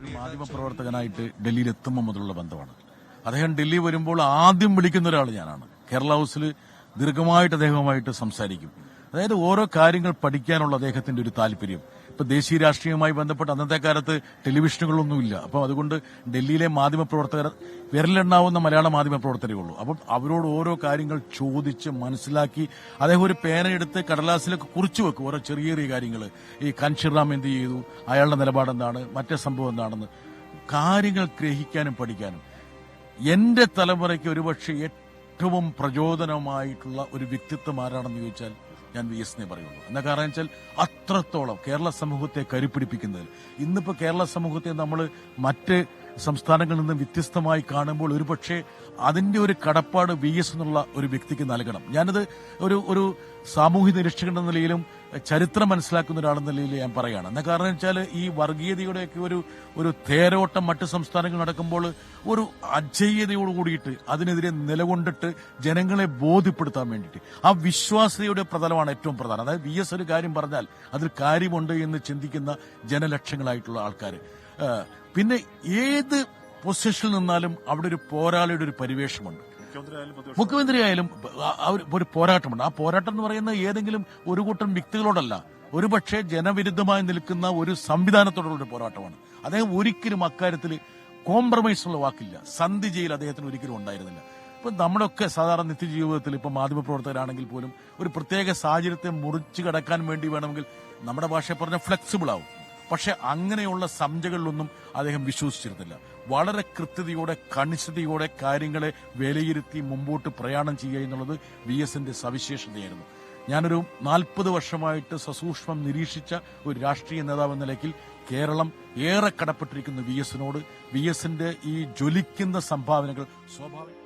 ഒരു മാധ്യമ പ്രവർത്തകനായിട്ട് ഡൽഹിയിൽ എത്തുമ്പോൾ മുതലുള്ള ബന്ധമാണ്. അദ്ദേഹം ഡൽഹി വരുമ്പോൾ ആദ്യം വിളിക്കുന്ന ഒരാൾ ഞാനാണ്. കേരള ഹൗസിൽ ദീർഘമായിട്ട് അദ്ദേഹവുമായിട്ട് സംസാരിക്കും. അതായത് ഓരോ കാര്യങ്ങൾ പഠിക്കാനുള്ള അദ്ദേഹത്തിന്റെ ഒരു താല്പര്യം. ഇപ്പൊ ദേശീയ രാഷ്ട്രീയവുമായി ബന്ധപ്പെട്ട് അന്നത്തെ കാലത്ത് ടെലിവിഷനുകളൊന്നുമില്ല. അപ്പോൾ അതുകൊണ്ട് ഡൽഹിയിലെ മാധ്യമ പ്രവർത്തകർ വിരലെണ്ണാവുന്ന മലയാള മാധ്യമ പ്രവർത്തകരേ ഉള്ളൂ അപ്പം അവരോട് ഓരോ കാര്യങ്ങൾ ചോദിച്ച് മനസ്സിലാക്കി അദ്ദേഹം ഒരു പേനയെടുത്ത് കടലാസിലൊക്കെ കുറിച്ചു വെക്കും. ഓരോ ചെറിയ ചെറിയ കാര്യങ്ങൾ ഈ കൻഷിറാം എന്ത് ചെയ്തു? അയാളുടെ നിലപാട് എന്താണ്? മറ്റേ സംഭവം എന്താണെന്ന്. കാര്യങ്ങൾ ഗ്രഹിക്കാനും പഠിക്കാനും. എന്റെ തലമുറയ്ക്ക് ഒരുപക്ഷെ ഏറ്റവും പ്രചോദനമായിട്ടുള്ള ഒരു വ്യക്തിത്വം ആരാണെന്ന് ചോദിച്ചാൽ ഞാൻ വി എസിനെ പറയുള്ളൂ. എന്താ കാരണം വെച്ചാൽ അത്രത്തോളം കേരള സമൂഹത്തെ കരുപ്പിടിപ്പിക്കുന്നതിൽ ഇന്നിപ്പോ കേരള സമൂഹത്തെ നമ്മൾ മറ്റ് സംസ്ഥാനങ്ങളിൽ നിന്ന് വ്യത്യസ്തമായി കാണുമ്പോൾ ഒരുപക്ഷെ അതിന്റെ ഒരു കടപ്പാട് വി എസ് എന്നുള്ള ഒരു വ്യക്തിക്ക് നൽകണം. ഞാനത് ഒരു ഒരു സാമൂഹ്യ നിരീക്ഷകൻ എന്ന നിലയിലും ചരിത്രം മനസ്സിലാക്കുന്ന ഒരാളെന്ന നിലയിൽ ഞാൻ പറയുകയാണ്. എന്താ കാരണം വെച്ചാൽ ഈ വർഗീയതയുടെയൊക്കെ ഒരു ഒരു തേരോട്ടം മറ്റ് സംസ്ഥാനങ്ങൾ നടക്കുമ്പോൾ ഒരു അജയ്യതയോട് കൂടിയിട്ട് അതിനെതിരെ നിലകൊണ്ടിട്ട് ജനങ്ങളെ ബോധ്യപ്പെടുത്താൻ വേണ്ടിയിട്ട്. ആ വിശ്വാസ്യതയുടെ പ്രതലമാണ് ഏറ്റവും പ്രധാനം. അതായത് വി എസ് ഒരു കാര്യം പറഞ്ഞാൽ അതിൽ കാര്യമുണ്ട് എന്ന് ചിന്തിക്കുന്ന ജനലക്ഷങ്ങളായിട്ടുള്ള ആൾക്കാർ പിന്നെ ഏത് പൊസിഷനിൽ നിന്നാലും അവിടെ ഒരു പോരാളിയുടെ ഒരു പരിവേഷമുണ്ട്. മുഖ്യമന്ത്രി ആയാലും ഒരു പോരാട്ടമുണ്ട്. ആ പോരാട്ടം എന്ന് പറയുന്നത് ഏതെങ്കിലും ഒരു കൂട്ടം വ്യക്തികളോടല്ല. ഒരുപക്ഷെ ജനവിരുദ്ധമായി നിൽക്കുന്ന ഒരു സംവിധാനത്തോടുള്ള പോരാട്ടമാണ്. അദ്ദേഹം ഒരിക്കലും അക്കാര്യത്തിൽ കോംപ്രമൈസ് ഉള്ള വാക്കില്ല. സന്ധി ചെയ്യൽ അദ്ദേഹത്തിന് ഒരിക്കലും ഉണ്ടായിരുന്നില്ല. ഇപ്പൊ നമ്മുടെയൊക്കെ സാധാരണ നിത്യജീവിതത്തിൽ ഇപ്പൊ മാധ്യമപ്രവർത്തകരാണെങ്കിൽ പോലും ഒരു പ്രത്യേക സാഹചര്യത്തെ മുറിച്ചു കടക്കാൻ വേണ്ടി വേണമെങ്കിൽ നമ്മുടെ ഭാഷയെ പറഞ്ഞ ഫ്ലെക്സിബിൾ ആവും. പക്ഷെ അങ്ങനെയുള്ള സംജകളിലൊന്നും അദ്ദേഹം വിശ്വസിച്ചിരുന്നില്ല. വളരെ കൃത്യതയോടെ കണിശതയോടെ കാര്യങ്ങളെ വിലയിരുത്തി മുമ്പോട്ട് പ്രയാണം ചെയ്യുക എന്നുള്ളത് വി എസിന്റെ സവിശേഷതയായിരുന്നു. ഞാനൊരു നാൽപ്പത് വർഷമായിട്ട് സസൂക്ഷ്മം നിരീക്ഷിച്ച ഒരു രാഷ്ട്രീയ നേതാവ് എന്ന നിലയ്ക്ക് കേരളം ഏറെ കടപ്പെട്ടിരിക്കുന്ന വി എസിനോട് വി എസിന്റെ ഈ ജ്വലിക്കുന്ന സംഭാവനകൾ സ്വാഭാവിക